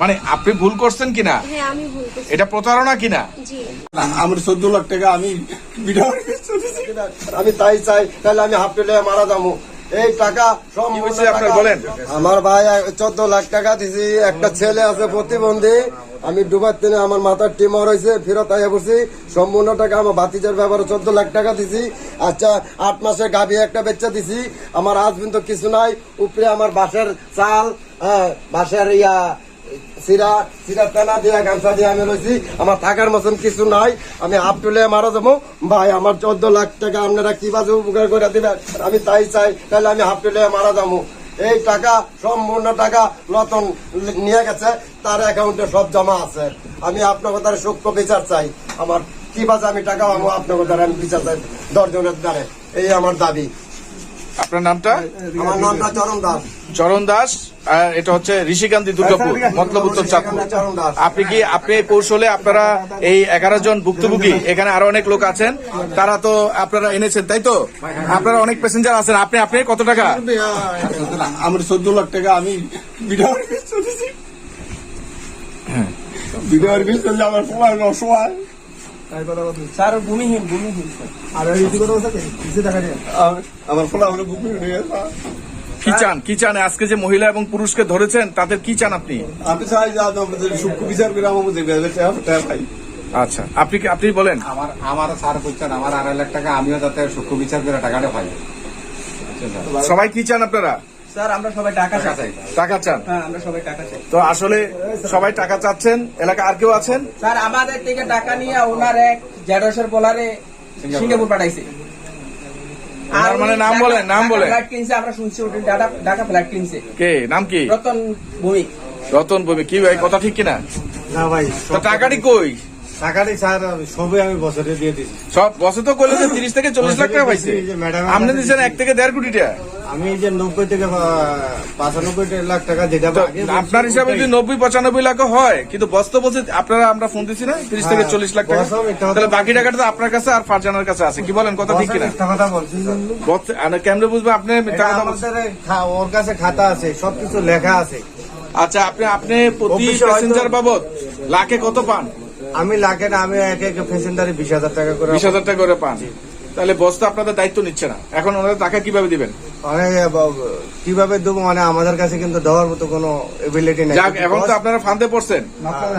মানে আপনি ভুল করছেন কিনা? হ্যাঁ আমি ভুল করছি। এটা প্রতারণা কিনা? জি। আমার চোদ্দ লাখ টাকা আমি আমি তাই চাই তাহলে আমি হাফ পেলে মারা যাব। এই টাকা সব আপনার বলেন। আমার ভাই চোদ্দ লাখ টাকা দিছি একটা ছেলে আছে প্রতিবন্ধী। আমি ডুবার দিনে আমার মাথার টিমার হয়েছে ফেরত আইয়া পড়ছি। সম্পূর্ণ টাকা আমার বাতিজার ব্যাপারে চোদ্দ লাখ টাকা দিছি। আচ্ছা আট মাসে গাভী একটা বেচা দিছি। আমার আজ পর্যন্ত কিছু নাই। উপরে আমার বাসের চাল হ্যাঁ বাসের ইয়া সিরা সিরা তেনা দিয়া, গামছা দিয়ে আমি রয়েছি আমার থাকার মতন কিছু নাই। আমি হাফ তুলে মারা যাব। ভাই, আমার চোদ্দ লাখ টাকা আপনারা কি বাজে উপকার করে দিবেন? আমি তাই চাই, তাহলে আমি হাফ তুলে মারা যাব। এই টাকা, সম্পূর্ণ টাকা লতন নিয়ে গেছে। তার অ্যাকাউন্টে সব জমা আছে। আমি আপনার দ্বারা সূক্ষ্ম বিচার চাই। আমার কি বাজে আমি টাকা পাবো আপনার দ্বারা আমি বিচার চাই। দশজনের দ্বারে। এই আমার দাবি। আপনার নামটা? আমার নামটা চরণ দাস। চরণ দাস আর এটা হচ্ছে ঋষিকান্তি দুর্গাপুর মতলব উত্তর চাঁদপুর। আপনি কি আপনি কৌশলে আপনারা এই এগারো জন ভুক্তভোগী এখানে আরও অনেক লোক আছেন তারা তো আপনারা এনেছেন তাই তো? আপনারা অনেক প্যাসেঞ্জার আছেন আপনি আপনি কত টাকা? আমার চোদ্দ লাখ টাকা আমি ভিডিও ভিডিও চললে আমার সময় অসময় স্যার ভূমিহীন ভূমিহীন আর আমার ফলে গেছে কি চান কি চান? আজকে যে মহিলা এবং পুরুষকে ধরেছেন তাদের কি চান আপনি? আমি চাই সূক্ষ্ম বিচার করে মধ্যে ভাই আচ্ছা আপনি কি আপনি বলেন। আমার আমার সার করছেন আমার আড়াই লাখ টাকা আমিও যাতে সূক্ষ্ম বিচার করে টাকাটা পাই। সবাই কি চান আপনারা? স্যার আমরা সবাই টাকা টাকা চাই। চাই টাকা চান? হ্যাঁ আমরা সবাই টাকা চাই। তো আসলে সবাই টাকা চাচ্ছেন? এলাকা আর কেউ আছেন? স্যার আমাদের থেকে টাকা নিয়ে ওনার এক জেডসের বলারে সিঙ্গাপুর। পাঠাইছে। মানে নাম বলেন, নাম বলেন। ফ্লাইট কিনছে আমরা শুনছি ওটা ঢাকা ঢাকা ফ্লাইট কিনছে। কে? নাম কি? রতন ভূমিক। রতন বমি কি ভাই কথা ঠিক কিনা? না ভাই তো টাকাটি কই? টাকাটি স্যার সবই আমি বছরে দিয়ে দিছি। সব বসে তো করলে যে তিরিশ থেকে চল্লিশ লাখ টাকা পাইছে। আপনি দিচ্ছেন এক থেকে দেড় কোটি টাকা। আমি যে নব্বই থেকে পঁচানব্বই লাখ টাকা যেটা আপনার হিসাবে যদি নব্বই পঁচানব্বই লাখ হয় কিন্তু বস্তু বলছে আপনারা আমরা ফোন দিচ্ছি না তিরিশ থেকে হ্যাঁ, চল্লিশ লাখ টাকা। তাহলে বাকি টাকাটা তো আপনার কাছে আর ফারজানার কাছে আছে। কি বলেন কথা ঠিক বছরে কিনা? কেমনে বুঝবে আপনি ওর কাছে খাতা আছে সবকিছু লেখা আছে। আচ্ছা আপনি আপনি প্রতি প্যাসেঞ্জার বাবদ লাখে কত পান? আমি লাগে না আমি এক এক প্যাসেঞ্জারে বিশ হাজার টাকা করে বিশ হাজার টাকা করে পান। তাহলে বস তো আপনাদের দায়িত্ব নিচ্ছে না। এখন ওনাদের টাকা কীভাবে দিবেন? মানে কীভাবে দেবো? মানে আমাদের কাছে কিন্তু দেওয়ার মতো কোনো এবিলিটি নেই। এখন তো আপনারা ফান্দে পড়ছেন।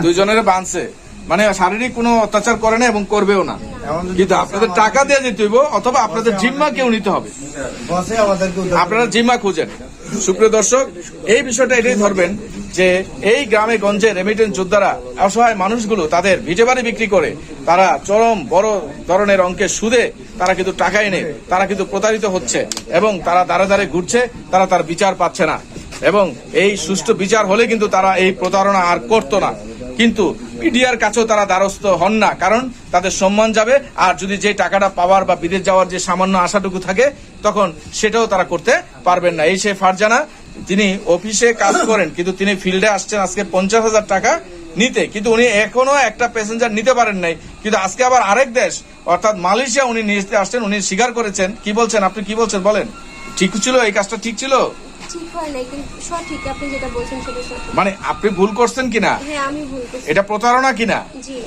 দুইজনের বাঁধছে মানে শারীরিক কোনো অত্যাচার করে না এবং করবেও না। কিন্তু আপনাদের টাকা দিয়ে যেতে হইব অথবা আপনাদের জিম্মা কেউ নিতে হবে। আপনারা জিম্মা খুঁজেন। সুপ্রিয় দর্শক, এই বিষয়টা এটাই ধরবেন যে এই গ্রামে গঞ্জে রেমিটেন্স যোদ্ধারা অসহায় মানুষগুলো তাদের ভিটে বাড়ি বিক্রি করে, তারা চরম বড় ধরনের অঙ্কের সুদে তারা কিন্তু টাকা এনে, তারা কিন্তু প্রতারিত হচ্ছে এবং তারা দাঁড়ে দ্বারে ঘুরছে, তারা তার বিচার পাচ্ছে না। এবং এই সুষ্ঠু বিচার হলে কিন্তু তারা এই প্রতারণা আর করতো না। কিন্তু মিডিয়ার কাছেও তারা দ্বারস্থ হন না, কারণ তাদের সম্মান যাবে, আর যদি যে টাকাটা পাওয়ার বা বিদেশ যাওয়ার যে সামান্য আশাটুকু থাকে, তখন সেটাও তারা করতে পারবেন না। এই সে ফারজানা, তিনি অফিসে কাজ করেন, কিন্তু তিনি ফিল্ডে আসছেন আজকে পঞ্চাশ হাজার টাকা নিতে, কিন্তু উনি এখনও একটা প্যাসেঞ্জার নিতে পারেন নাই। কিন্তু আজকে আবার আরেক দেশ, অর্থাৎ মালয়েশিয়া, উনি নিতে আসছেন, উনি স্বীকার করেছেন। কি বলছেন আপনি? কি বলছেন? বলেন। ঠিক ছিল? এই কাজটা ঠিক ছিল? ঠিক হয় নাই কিন্তু সঠিক আপনি যেটা বলছেন সেটা সঠিক। মানে আপনি ভুল করছেন কিনা? হ্যাঁ আমি ভুল করছি। এটা প্রতারণা কিনা? জি।